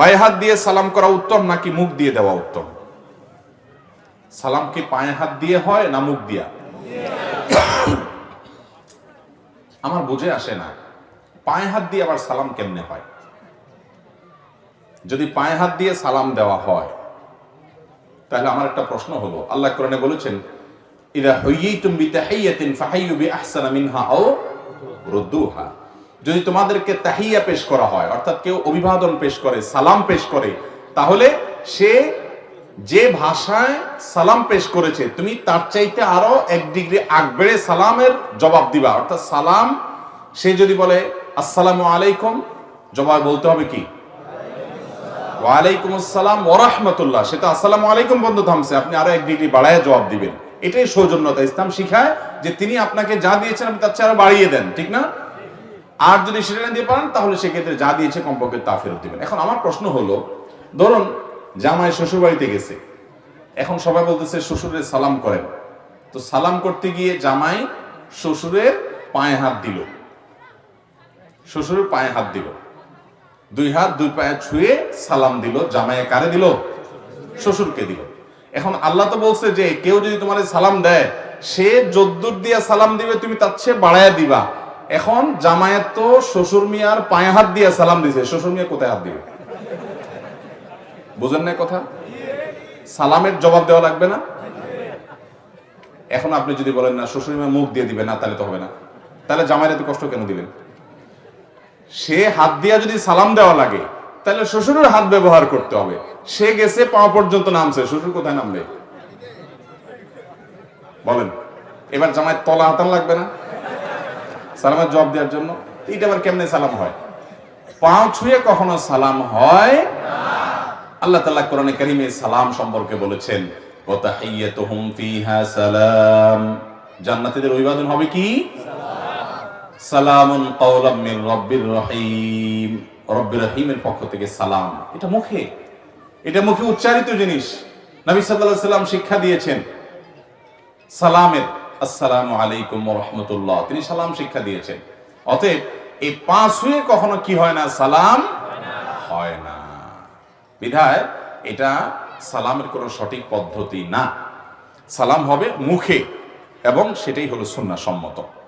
পায়ে হাত দিয়ে সালাম করা উত্তম নাকি মুখ দিয়ে দেওয়া উত্তম? সালাম কি পায়ে হাত দিয়ে হয় না মুখ দিয়া? আমার বুঝে আসে না, পায়ে হাত দিয়ে আবার সালাম কেমনে হয়? যদি পায়ে হাত দিয়ে সালাম দেওয়া হয়, তাহলে আমার একটা প্রশ্ন হলো, আল্লাহ কোরআনে বলেছেন, ইদা হুইয়িতুম বিতাহিয়াতিন ফাহাইয়ু বিআহসানা মিনহা আও রুদ্দুহা। যদি তোমাদেরকে তাহিয়া পেশ করা হয়, অর্থাৎ কেউ অভিবাদন পেশ করে, সালাম পেশ করে, তাহলে সে যে ভাষায় সালাম পেশ করেছে, তুমি তার চাইতে আরও এক ডিগ্রি আগ বেড়ে সালামের জবাব দিবা। অর্থাৎ সালাম, সে যদি বলে, আসসালামু আলাইকুম জবাব বলতে হবে কি? ওয়ালাইকুম আসসালাম ওরহমতুল্লাহ সেটা আসসালামু আলাইকুম বন্ধু থামছে, আপনি আরও এক ডিগ্রি বাড়ায় জবাব দিবেন। এটাই সৌজন্যতা ইসলাম শিখায় যে তিনি আপনাকে যা দিয়েছেন, আপনি তার চেয়ে আরও বাড়িয়ে দেন, ঠিক না? আর যদি সেটা না দিয়ে পারেন, তাহলে সেক্ষেত্রে যা দিয়েছে কমপক্ষে তা ফেরত দিবেন। এখন আমার প্রশ্ন হলো, ধরুন জামাই শ্বশুর বাড়িতে গেছে, এখন সবাই বলতেছে শ্বশুরের সালাম করেন। তো সালাম করতে গিয়ে জামাই শ্বশুরের পায়ে হাত দিল। শ্বশুরের পায়ে হাত দিল। দুই হাত, দুই পায়ে ছুঁয়ে সালাম দিল। জামাইয়ে কারে দিল? শ্বশুরকে দিল। এখন আল্লাহ তো বলছে যে কেউ যদি তোমার সালাম দেয়, সে যদ্দুর দিয়া সালাম দিবে, তুমি তার চেয়ে বাড়ায় দিবা। এখন জামায়াত তো শ্বশুর মিয়ার পায়ে হাত দিয়ে সালাম দিছে। শ্বশুর মিয়া কোথায় হাত দিবে? বুঝেন না কথা? সালামের জবাব দেওয়া লাগবে না? এখন আপনি যদি বলেন না, শ্বশুর মিয়া মুখ দিয়ে দিবে, না, তাহলে তো হবে না। তাহলে জামাইয়ের এত কষ্ট কেন দিলেন? সে হাত দিয়া যদি সালাম দেওয়া লাগে, তাহলে শ্বশুরের হাত ব্যবহার করতে হবে। সে গেছে, পা পর্যন্ত নামছে। শ্বশুর কোথায় নামবে? বলেন। এবার জামাই তলা হাতান লাগবে না? সালামের জবাব দেওয়ার জন্য এটা আবার কেমনে সালাম হয়? পাও ছুঁয়ে কখনো সালাম হয় আল্লাহ তাআলা কোরআনে কারিমে সালাম সম্পর্কে বলেছেন ওয়া তাহিয়াতুহুম ফিহা সালাম। জান্নাতীদের অভিবাদন হবে কি? সালামুন কাওলাম মির রব্বির রহিম। রব্বির রহিমের পক্ষ থেকে সালাম। এটা মুখে। এটা মুখে উচ্চারিত জিনিস। নবী সাল্লাল্লাহু আলাইহি সাল্লাম শিক্ষা দিয়েছেন, সালামের আসসালামু আলাইকুম রহমতুল্লাহ। তিনি সালাম শিক্ষা দিয়েছেন। অতএব এই পাঁচ হয়ে কখনো কি হয় না? সালাম হয় না। বিধায় এটা সালামের কোনো সঠিক পদ্ধতি না। সালাম হবে মুখে এবং সেটাই হলো সন্ন্যাসম্মত সম্মত